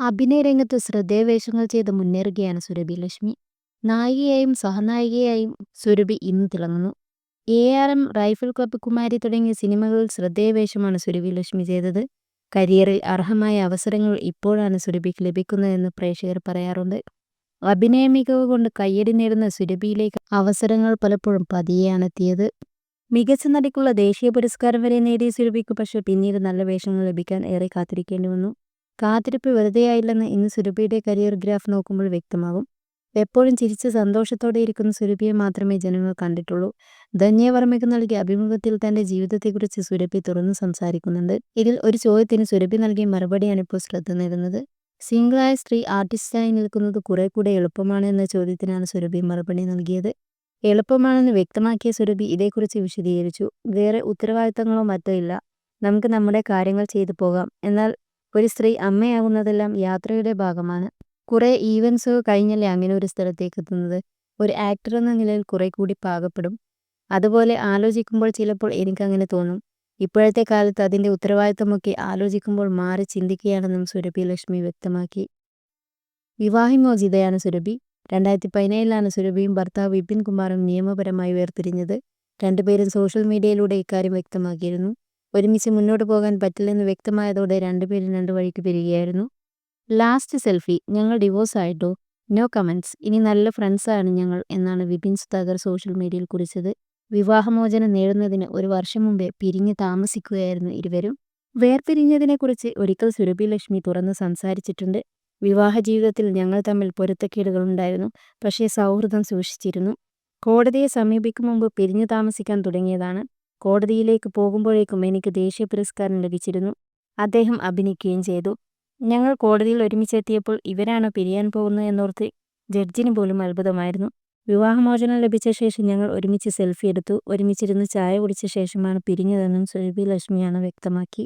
അഭിനയ രംഗത്ത് ശ്രദ്ധേയവേഷങ്ങൾ ചെയ്ത് മുന്നേറുകയാണ് സുരഭി ലക്ഷ്മി. നായികയായും സഹനായികയായും സുരഭി ഇന്ന് തിളങ്ങുന്നു. A R M rifle club Kumari തുടങ്ങിയ സിനിമകളിൽ ശ്രദ്ധേയവേഷമാണ് സുരഭി ലക്ഷ്മി ചെയ്തത്. കരിയറിൽ അർഹമായ അവസരങ്ങൾ ഇപ്പോഴാണ് സുരഭിക്ക് ലഭിക്കുന്നതെന്ന് പ്രേക്ഷകർ പറയാറുണ്ട്. അഭിനയ മികവ് കൊണ്ട് കയ്യടി നേടുന്ന സുരഭിയിലേക്ക് അവസരങ്ങൾ പലപ്പോഴും പതിയെയാണ് എത്തിയത് മികച്ച നടിക്കുള്ള ദേശീയ പുരസ്കാരം വരെ നേടിയ സുരഭിക്ക് പക്ഷേ പിന്നീട് നല്ല വേഷങ്ങൾ ലഭിക്കാൻ ഏറെ കാത്തിരിക്കേണ്ടി വന്നു. കാത്തിരിപ്പ് വെറുതെയായില്ലെന്ന് ഇന്ന് സുരഭിയുടെ കരിയർ ഗ്രാഫ് നോക്കുമ്പോൾ വ്യക്തമാകും. എപ്പോഴും ചിരിച്ച് സന്തോഷത്തോടെ ഇരിക്കുന്ന സുരഭിയെ മാത്രമേ ജനങ്ങൾ കണ്ടിട്ടുള്ളൂ. ധന്യവർമ്മയ്ക്ക് നൽകിയ അഭിമുഖത്തിൽ തന്റെ ജീവിതത്തെക്കുറിച്ച് സുരഭി തുറന്നു സംസാരിക്കുന്നുണ്ട്. ഇതിൽ ഒരു ചോദ്യത്തിന് സുരഭി നൽകിയ മറുപടിയാണ് ഇപ്പോൾ ശ്രദ്ധ നേടുന്നത്. സിംഗിളായ സ്ത്രീ ആർട്ടിസ്റ്റായി നിൽക്കുന്നത് കുറെ കൂടെ എളുപ്പമാണ് എന്ന ചോദ്യത്തിനാണ് സുരഭി മറുപടി നൽകിയത്. എളുപ്പമാണെന്ന് വ്യക്തമാക്കിയ സുരഭി ഇതേക്കുറിച്ച് വിശദീകരിച്ചു. വേറെ ഉത്തരവാദിത്തങ്ങളോ മറ്റോ ഇല്ല. നമുക്ക് നമ്മുടെ കാര്യങ്ങൾ ചെയ്തു പോകാം. എന്നാൽ ഒരു സ്ത്രീ അമ്മയാകുന്നതെല്ലാം യാത്രയുടെ ഭാഗമാണ്. കുറേ ഈവൻസ് കഴിഞ്ഞല്ലേ അങ്ങനെ ഒരു സ്ഥലത്തേക്ക് എത്തുന്നത് ഒരു ആക്ടർ എന്ന നിലയിൽ കുറെ കൂടി പാകപ്പെടും. അതുപോലെ ആലോചിക്കുമ്പോൾ ചിലപ്പോൾ എനിക്കങ്ങനെ തോന്നും. ഇപ്പോഴത്തെ കാലത്ത് അതിന്റെ ഉത്തരവാദിത്തമൊക്കെ ആലോചിക്കുമ്പോൾ മാറി ചിന്തിക്കുകയാണെന്നും സുരഭി ലക്ഷ്മി വ്യക്തമാക്കി. വിവാഹിമോചിതയാണ് സുരഭി. രണ്ടായിരത്തി പതിനേഴിലാണ് സുരഭിയും ഭർത്താവ് വിപിൻ കുമാറും നിയമപരമായി വേർപിരിഞ്ഞത് രണ്ടുപേരും സോഷ്യൽ മീഡിയയിലൂടെ ഇക്കാര്യം വ്യക്തമാക്കിയിരുന്നു. ഒരുമിച്ച് മുന്നോട്ട് പോകാൻ പറ്റില്ലെന്ന് വ്യക്തമായതോടെ രണ്ടുപേരും രണ്ടു വഴിക്ക് പിരികയായിരുന്നു. ലാസ്റ്റ് സെൽഫി ഞങ്ങൾ ഡിവോഴ്സ് ആയിട്ടോ. നോ കമൻസ് ഇനി നല്ല ഫ്രണ്ട്സാണ് ഞങ്ങൾ എന്നാണ് വിപിൻ സുധാകർ സോഷ്യൽ മീഡിയയിൽ കുറിച്ചത്. വിവാഹമോചനം നേടുന്നതിന് ഒരു വർഷം മുമ്പേ പിരിഞ്ഞ് താമസിക്കുകയായിരുന്നു ഇരുവരും. വേർപിരിഞ്ഞതിനെക്കുറിച്ച് ഒരിക്കൽ സുരഭി ലക്ഷ്മി തുറന്ന് സംസാരിച്ചിട്ടുണ്ട്. വിവാഹ ജീവിതത്തിൽ ഞങ്ങൾ തമ്മിൽ പൊരുത്തക്കേടുകളുണ്ടായിരുന്നു പക്ഷേ സൗഹൃദം സൂക്ഷിച്ചിരുന്നു. കോടതിയെ സമീപിക്കും മുമ്പ് പിരിഞ്ഞു താമസിക്കാൻ തുടങ്ങിയതാണ്. കോടതിയിലേക്ക് പോകുമ്പോഴേക്കും എനിക്ക് ദേശീയ പുരസ്കാരം ലഭിച്ചിരുന്നു. അദ്ദേഹം അഭിനയിക്കുകയും ചെയ്തു. ഞങ്ങൾ കോടതിയിൽ ഒരുമിച്ചെത്തിയപ്പോൾ ഇവരാണോ പിരിയാൻ പോകുന്നത് എന്നോർത്ത് ജഡ്ജിന് പോലും അത്ഭുതമായിരുന്നു. വിവാഹമോചനം ലഭിച്ച ശേഷം ഞങ്ങൾ ഒരുമിച്ച് സെൽഫി എടുത്തു. ഒരുമിച്ചിരുന്ന് ചായ കുടിച്ച ശേഷമാണ് പിരിഞ്ഞതെന്നും സുരഭി ലക്ഷ്മിയാണ് വ്യക്തമാക്കി.